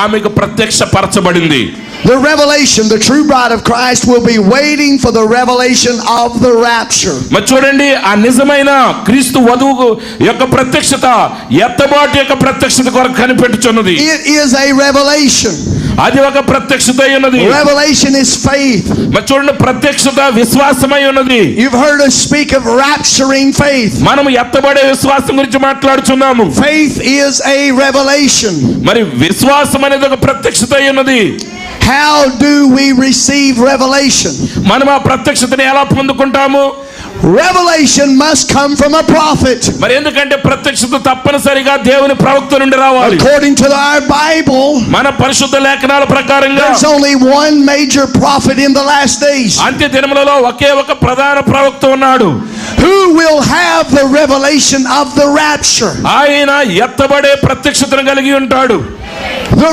ఆమెకు ప్రత్యక్షపరచబడింది The revelation, the true bride of Christ, will be waiting for the revelation of the rapture. మరి చూడండి ఆ నిజమైన క్రీస్తు వధువు యొక్క ప్రత్యక్షత ఎత్తబాటు యొక్క ప్రత్యక్షత కొరకు కనిపెట్టుచున్నది It is a revelation. అది ఒక ప్రత్యక్షత అయి ఉన్నది Revelation is faith. మరి చూడండి ప్రత్యక్షత విశ్వాసమై ఉన్నది You've heard us speak of rapturing faith. మనం ఎత్తబడే విశ్వాసం గురించి మాట్లాడుచున్నాము Faith is a revelation. మరి విశ్వాసం అనేది ఒక ప్రత్యక్షత అయి ఉన్నది How do we receive revelation? మనం ఆ ప్రత్యక్షతని ఎలా పొందుకుంటాము Revelation must come from a prophet. మరి ఎందుకంటే ప్రత్యక్షత తప్పనిసరిగా దేవుని ప్రవక్త నుండి రావాలి According to our Bible, మన పరిశుద్ధ లేఖనాల ప్రకారంగా there's only one major prophet in the last days అంత్య దినములలో ఒకే ఒక ప్రధాన ప్రవక్త ఉన్నాడు who will have the revelation of the rapture. ఆయన ఎత్తబడే ప్రత్యక్షతను కలిగి ఉంటాడు The